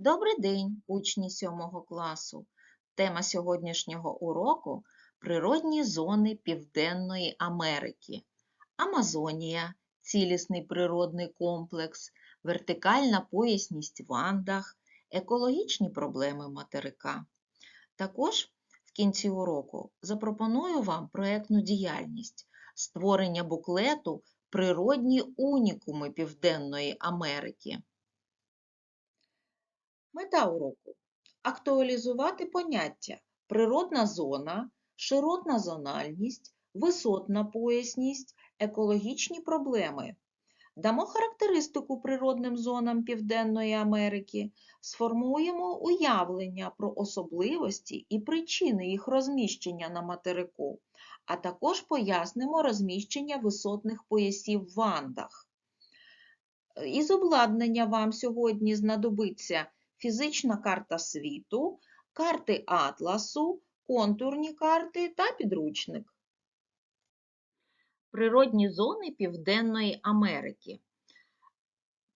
Добрий день, учні 7 класу. Тема сьогоднішнього уроку природні зони Південної Америки. Амазонія цілісний природний комплекс, вертикальна поясність в Андах, екологічні проблеми материка. Також в кінці уроку запропоную вам проєктну діяльність створення буклету Природні унікуми Південної Америки. Мета уроку актуалізувати поняття природна зона, широтна зональність, висотна поясність, екологічні проблеми. Дамо характеристику природним зонам Південної Америки, сформуємо уявлення про особливості і причини їх розміщення на материку, а також пояснимо розміщення висотних поясів в Андах. Із обладнання вам сьогодні знадобиться фізична карта світу, карти атласу, контурні карти та підручник. Природні зони Південної Америки.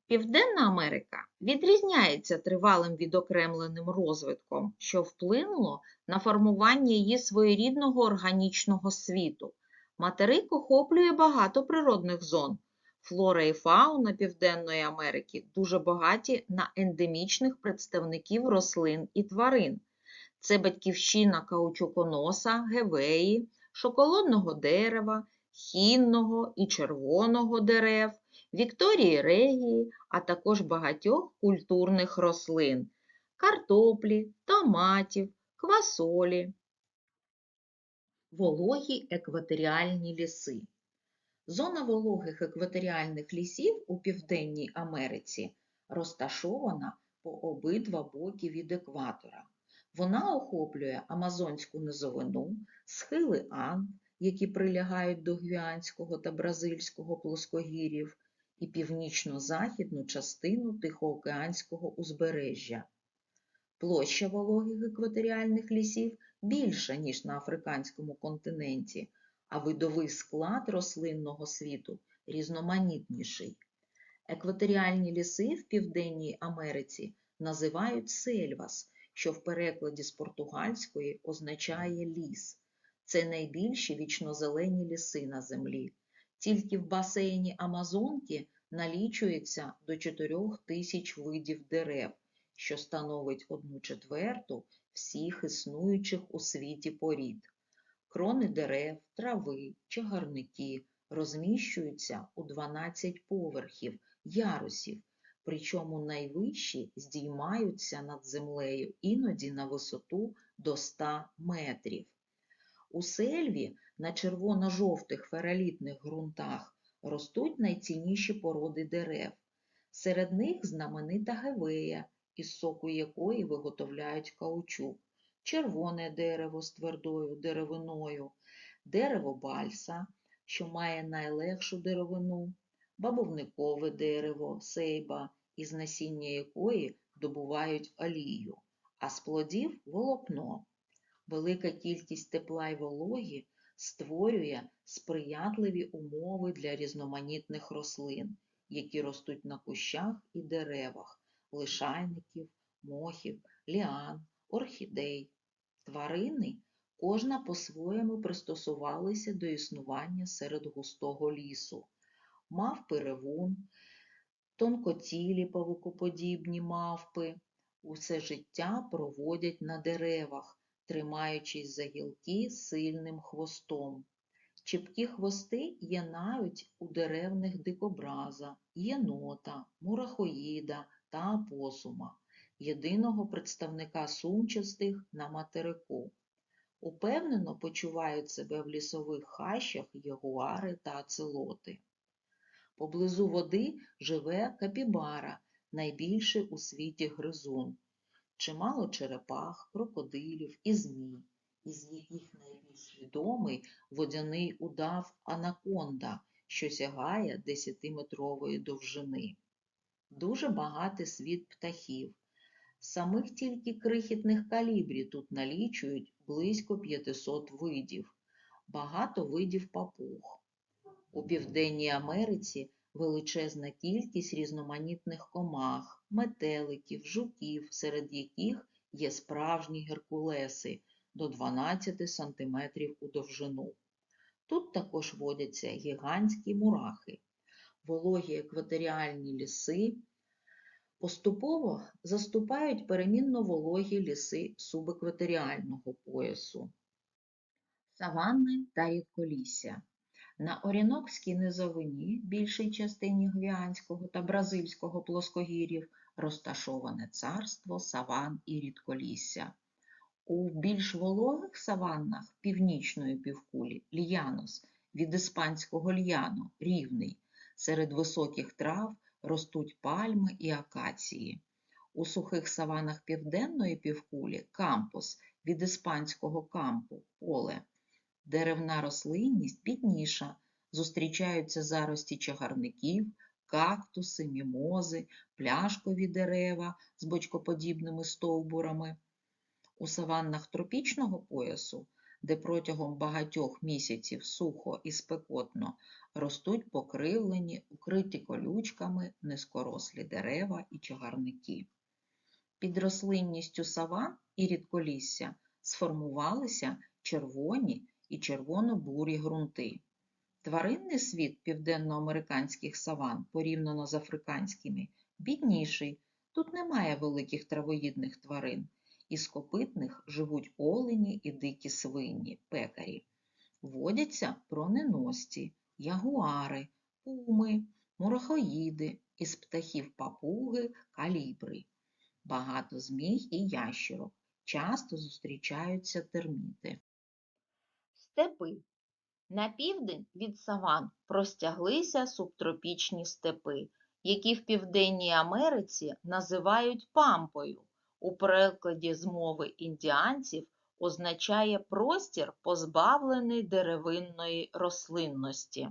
Південна Америка відрізняється тривалим відокремленим розвитком, що вплинуло на формування її своєрідного органічного світу. Материк охоплює багато природних зон. Флора і фауна Південної Америки дуже багаті на ендемічних представників рослин і тварин. Це батьківщина каучуконоса, гевеї, шоколадного дерева, хінного і червоного дерев, Вікторії регії, а також багатьох культурних рослин – картоплі, томатів, квасолі. Вологі екваторіальні ліси. Зона вологих екваторіальних лісів у Південній Америці розташована по обидва боки від екватора. Вона охоплює Амазонську низовину, схили Анд, які прилягають до Гвіанського та Бразильського плоскогір'їв, і північно-західну частину Тихоокеанського узбережжя. Площа вологих екваторіальних лісів більша, ніж на африканському континенті, а видовий склад рослинного світу різноманітніший. Екваторіальні ліси в Південній Америці називають сельвас, що в перекладі з португальської означає ліс. Це найбільші вічнозелені ліси на землі. Тільки в басейні Амазонки налічується до 4 тисяч видів дерев, що становить одну четверту всіх існуючих у світі порід. Крони дерев, трави, чагарники розміщуються у 12 поверхів, ярусів, причому найвищі здіймаються над землею іноді на висоту до 100 метрів. У сельві на червоно-жовтих фералітних ґрунтах ростуть найцінніші породи дерев. Серед них знаменита гевея, із соку якої виготовляють каучук, червоне дерево з твердою деревиною, дерево бальса, що має найлегшу деревину, бабовникове дерево, сейба, із насіння якої добувають олію, а з плодів волокно. Велика кількість тепла й вологі створює сприятливі умови для різноманітних рослин, які ростуть на кущах і деревах, лишайників, мохів, ліан, орхідей. Тварини кожна по-своєму пристосувалися до існування серед густого лісу. Мавпи ревун, тонкотілі павукоподібні мавпи усе життя проводять на деревах, тримаючись за гілки сильним хвостом. Чіпкі хвости є навіть у деревних дикобраза, єнота, мурахоїда та опосума, єдиного представника сумчастих на материку. Упевнено почувають себе в лісових хащах ягуари та ацелоти. Поблизу води живе капібара, найбільший у світі гризун, чимало черепах, крокодилів і змій, із яких найбільш відомий водяний удав анаконда, що сягає 10-метрової довжини. Дуже багатий світ птахів. Самих тільки крихітних калібрів тут налічують близько 500 видів, багато видів папуг. У Південній Америці величезна кількість різноманітних комах, метеликів, жуків, серед яких є справжні геркулеси до 12 см у довжину. Тут також водяться гігантські мурахи. Вологі екваторіальні ліси поступово заступають перемінно вологі ліси субекваторіального поясу. Саванни та рідколісся. На Орінокській низовині, більшій частині Гвіанського та Бразильського плоскогір'їв, розташоване царство саван і рідколісся. У більш вологих саваннах північної півкулі льянос від іспанського льяно рівний. Серед високих трав ростуть пальми і акації. У сухих саванах південної півкулі кампус від іспанського кампу поле. Деревна рослинність бідніша, зустрічаються зарості чагарників, кактуси, мімози, пляшкові дерева з бочкоподібними стовбурами. У саваннах тропічного поясу, де протягом багатьох місяців сухо і спекотно ростуть покривлені, укриті колючками низькорослі дерева і чагарники. Під рослинністю саван і рідколісся сформувалися червоні і червоно-бурі ґрунти. Тваринний світ південноамериканських саван, порівняно з африканськими, бідніший. Тут немає великих травоїдних тварин. Із копитних живуть олені і дикі свині, пекарі. Водяться проненості, ягуари, пуми, мурахоїди, із птахів папуги, калібри. Багато змій і ящерок. Часто зустрічаються терміти. Степи. На південь від саван простяглися субтропічні степи, які в Південній Америці називають пампою. У перекладі з мови індіанців означає простір, позбавлений деревинної рослинності.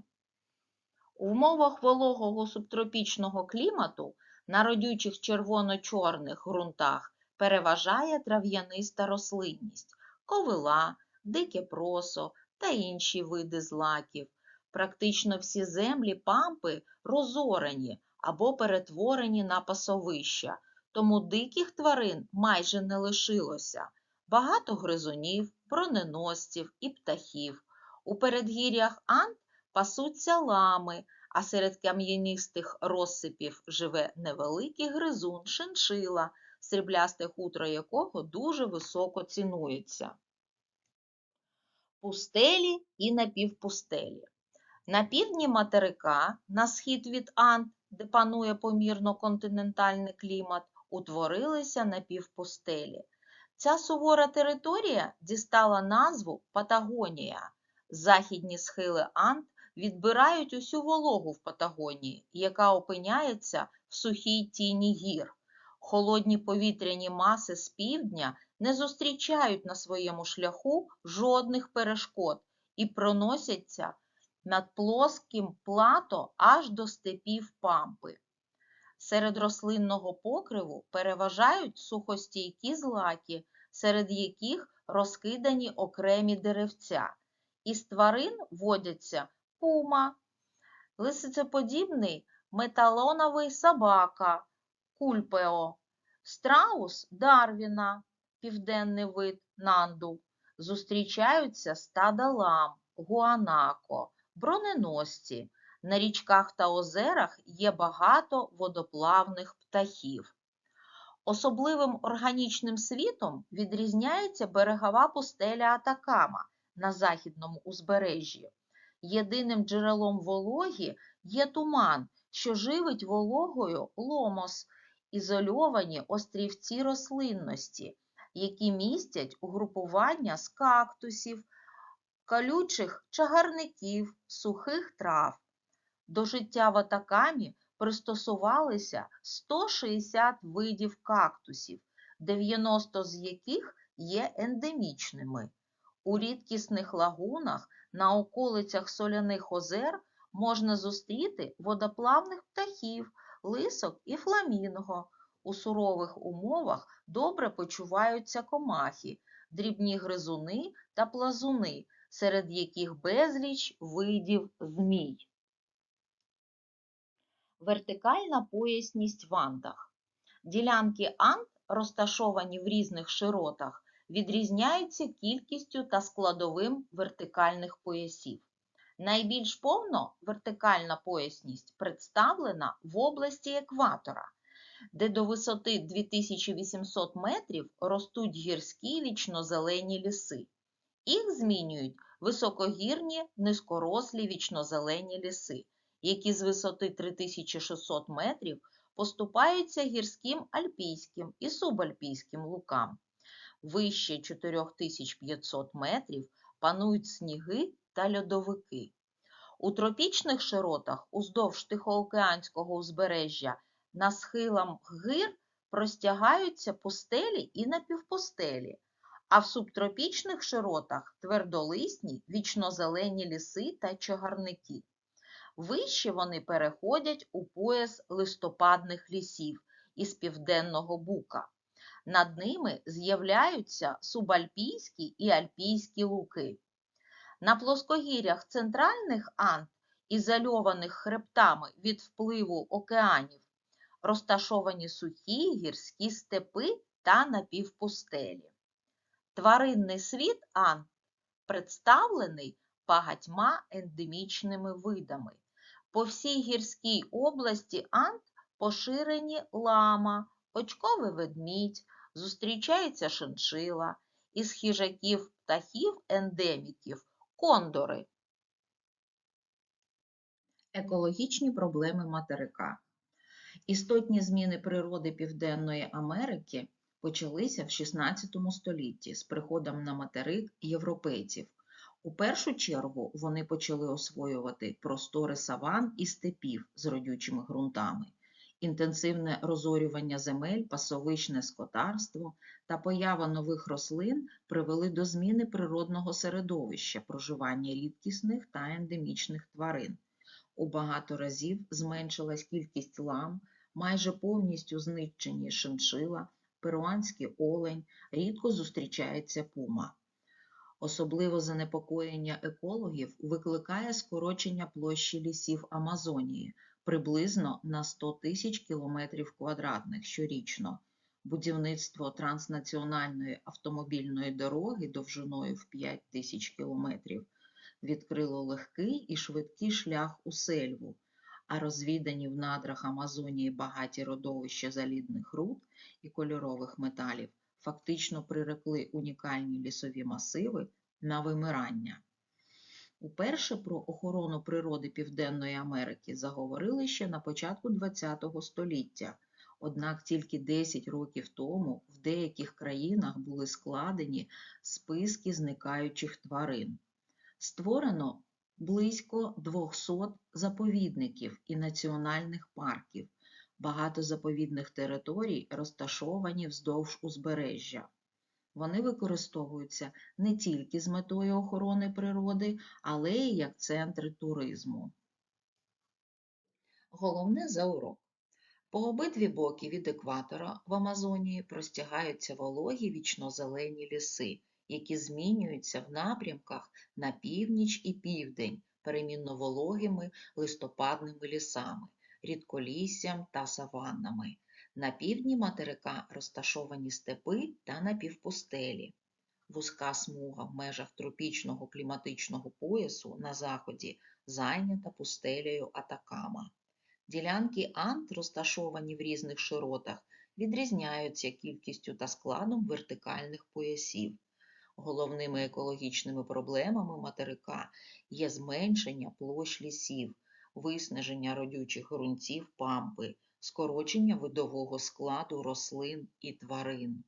У умовах вологого субтропічного клімату на родючих червоно-чорних ґрунтах переважає трав'яниста рослинність, ковила, дике просо та інші види злаків. Практично всі землі пампи розорені або перетворені на пасовища, тому диких тварин майже не лишилося. Багато гризунів, броненосців і птахів. У передгір'ях Анд пасуться лами, а серед кам'янистих розсипів живе невеликий гризун шиншила, сріблясте хутро якого дуже високо цінується. Пустелі і напівпустелі. На півдні материка, на схід від Анд, де панує помірно-континентальний клімат, утворилися напівпустелі. Ця сувора територія дістала назву Патагонія. Західні схили Анд відбирають усю вологу в Патагонії, яка опиняється в сухій тіні гір. Холодні повітряні маси з півдня не зустрічають на своєму шляху жодних перешкод і проносяться над плоским плато аж до степів пампи. Серед рослинного покриву переважають сухостійкі злаки, серед яких розкидані окремі деревця. Із тварин водяться пума, лисицеподібний металоновий собака, кульпео, страус Дарвіна, південний вид нанду. Зустрічаються стада лам, гуанако, броненосці. На річках та озерах є багато водоплавних птахів. Особливим органічним світом відрізняється берегова пустеля Атакама на західному узбережжі. Єдиним джерелом вологі є туман, що живить вологою ломос, ізольовані острівці рослинності, які містять угрупування з кактусів, колючих чагарників, сухих трав. До життя в Атакамі пристосувалися 160 видів кактусів, 90 з яких є ендемічними. У рідкісних лагунах на околицях соляних озер можна зустріти водоплавних птахів, лисок і фламінго. У сурових умовах добре почуваються комахи, дрібні гризуни та плазуни, серед яких безліч видів змій. Вертикальна поясність в Андах. Ділянки Анд, розташовані в різних широтах, відрізняються кількістю та складовим вертикальних поясів. Найбільш повно вертикальна поясність представлена в області екватора, де до висоти 2800 метрів ростуть гірські вічнозелені ліси. Їх змінюють високогірні низькорослі вічнозелені ліси, які з висоти 3600 метрів поступаються гірським альпійським і субальпійським лукам. Вище 4500 метрів панують сніги та льодовики. У тропічних широтах уздовж Тихоокеанського узбережжя на схилах гир простягаються пустелі і напівпустелі, а в субтропічних широтах твердолисні вічнозелені ліси та чагарники. Вище вони переходять у пояс листопадних лісів із південного бука. Над ними з'являються субальпійські і альпійські луки. На плоскогір'ях центральних Анд, ізольованих хребтами від впливу океанів, розташовані сухі гірські степи та напівпустелі. Тваринний світ Анд представлений багатьма ендемічними видами. По всій гірській області Анд поширені лама, очковий ведмідь, зустрічається шиншила, із хижаків птахів ендеміків кондори. Екологічні проблеми материка. Істотні зміни природи Південної Америки почалися в 16 столітті з приходом на материк європейців. У першу чергу вони почали освоювати простори саван і степів з родючими ґрунтами. Інтенсивне розорювання земель, пасовичне скотарство та поява нових рослин привели до зміни природного середовища проживання рідкісних та ендемічних тварин. У багато разів зменшилась кількість лам, майже повністю знищені шиншила, перуанський олень, рідко зустрічається пума. Особливо занепокоєння екологів викликає скорочення площі лісів Амазонії приблизно на 100 тисяч кілометрів квадратних щорічно. Будівництво транснаціональної автомобільної дороги довжиною в 5 тисяч кілометрів відкрило легкий і швидкий шлях у сельву, а розвідані в надрах Амазонії багаті родовища залідних руд і кольорових металів фактично прирекли унікальні лісові масиви на вимирання. Уперше про охорону природи Південної Америки заговорили ще на початку ХХ століття, однак тільки 10 років тому в деяких країнах були складені списки зникаючих тварин. Створено близько 200 заповідників і національних парків, багато заповідних територій розташовані вздовж узбережжя. Вони використовуються не тільки з метою охорони природи, але й як центри туризму. Головне за урок. По обидві боки від екватора в Амазонії простягаються вологі вічнозелені ліси, які змінюються в напрямках на північ і південь перемінно вологими листопадними лісами, рідколіссям та саваннами. На півдні материка розташовані степи та напівпустелі. Вузька смуга в межах тропічного кліматичного поясу на заході зайнята пустелею Атакама. Ділянки Анд, розташовані в різних широтах, відрізняються кількістю та складом вертикальних поясів. Головними екологічними проблемами материка є зменшення площ лісів, виснаження родючих ґрунтів пампи, скорочення видового складу рослин і тварин.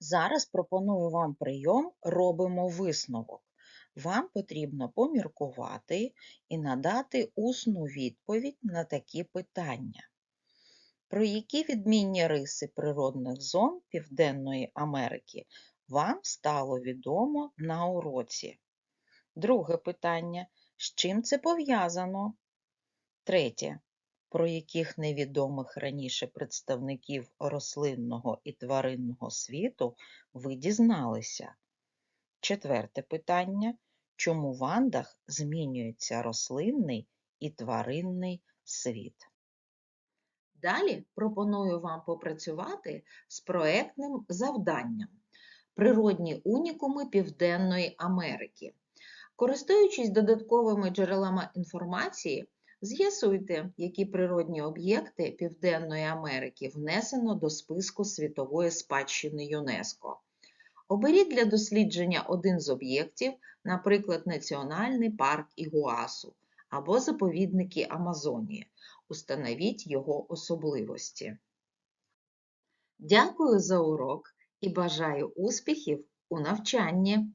Зараз пропоную вам прийом «Робимо висновок». Вам потрібно поміркувати і надати усну відповідь на такі питання. Про які відмінні риси природних зон Південної Америки вам стало відомо на уроці? Друге питання. З чим це пов'язано? Третє про яких невідомих раніше представників рослинного і тваринного світу ви дізналися? Четверте питання. Чому в Андах змінюється рослинний і тваринний світ. Далі пропоную вам попрацювати з проектним завданням Природні унікуми Південної Америки. Користуючись додатковими джерелами інформації, з'ясуйте, які природні об'єкти Південної Америки внесено до списку світової спадщини ЮНЕСКО. Оберіть для дослідження один з об'єктів, наприклад, Національний парк Ігуасу або заповідники Амазонії. Установіть його особливості. Дякую за урок і бажаю успіхів у навчанні!